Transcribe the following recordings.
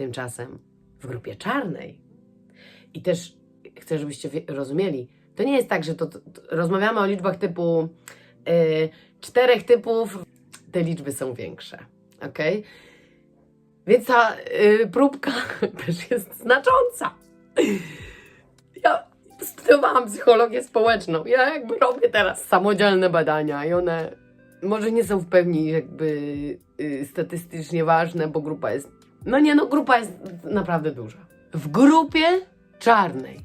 Tymczasem w grupie czarnej i też chcę, żebyście rozumieli, to nie jest tak, że to, to, rozmawiamy o liczbach typu y, czterech typów, te liczby są większe, ok? Więc ta y, próbka też jest znacząca. Ja studiowałam psychologię społeczną. Ja jakby robię teraz samodzielne badania i one może nie są w pełni jakby y, statystycznie ważne, bo grupa jest. No nie, no grupa jest naprawdę duża. W grupie czarnej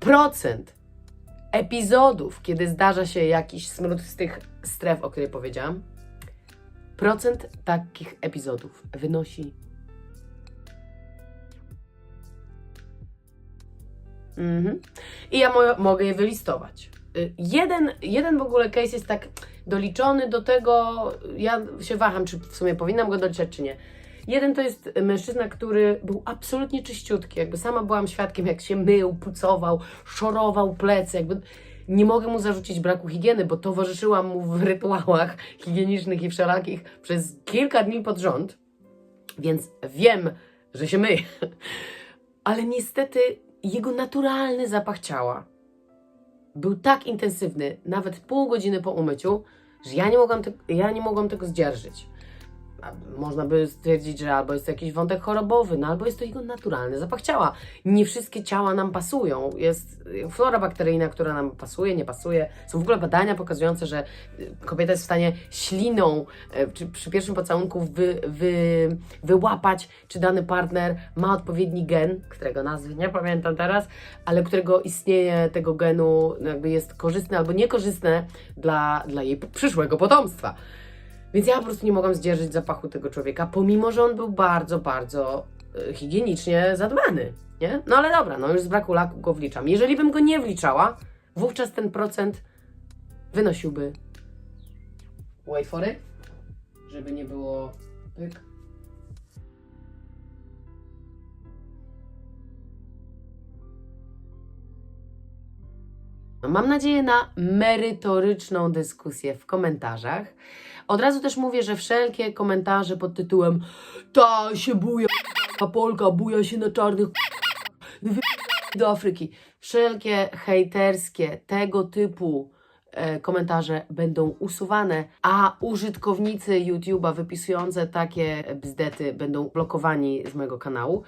procent epizodów, kiedy zdarza się jakiś smród z tych stref, o której powiedziałam, procent takich epizodów wynosi. Mhm. I ja mo- mogę je wylistować. Y, Jeden, jeden w ogóle case jest tak doliczony do tego, ja się waham, czy w sumie powinnam go doliczać, czy nie. Jeden to jest mężczyzna, który był absolutnie czyściutki, jakby sama byłam świadkiem, jak się mył, pucował, szorował plecy, jakby nie mogę mu zarzucić braku higieny, bo towarzyszyłam mu w rytuałach higienicznych i wszelakich przez kilka dni pod rząd, więc wiem, że się myje. Ale niestety jego naturalny zapach ciała był tak intensywny, nawet pół godziny po umyciu, że ja nie mogłam, te, ja nie mogłam tego zdzierżyć. Można by stwierdzić, że albo jest to jakiś wątek chorobowy, no albo jest to jego naturalny zapach ciała. Nie wszystkie ciała nam pasują. Jest flora bakteryjna, która nam pasuje, nie pasuje. Są w ogóle badania pokazujące, że y, kobieta jest w stanie śliną e, czy przy pierwszym pocałunku wy, wy, wyłapać, czy dany partner ma odpowiedni gen, którego nazwy nie pamiętam teraz, ale którego istnienie tego genu no, jakby jest korzystne albo niekorzystne dla, dla jej przyszłego potomstwa. Więc ja po prostu nie mogłam zdzierżyć zapachu tego człowieka, pomimo że on był bardzo, bardzo y, higienicznie zadbany, nie? No ale dobra, no już z braku laku go wliczam. Jeżeli bym go nie wliczała, wówczas ten procent wynosiłby. Wait for it, żeby nie było pyk. Mam nadzieję na merytoryczną dyskusję w komentarzach. Od razu też mówię, że wszelkie komentarze pod tytułem Ta się buja, a Polka buja się na czarnych do Afryki. Wszelkie hejterskie tego typu e, komentarze będą usuwane, a użytkownicy YouTube'a wypisujące takie bzdety będą blokowani z mojego kanału.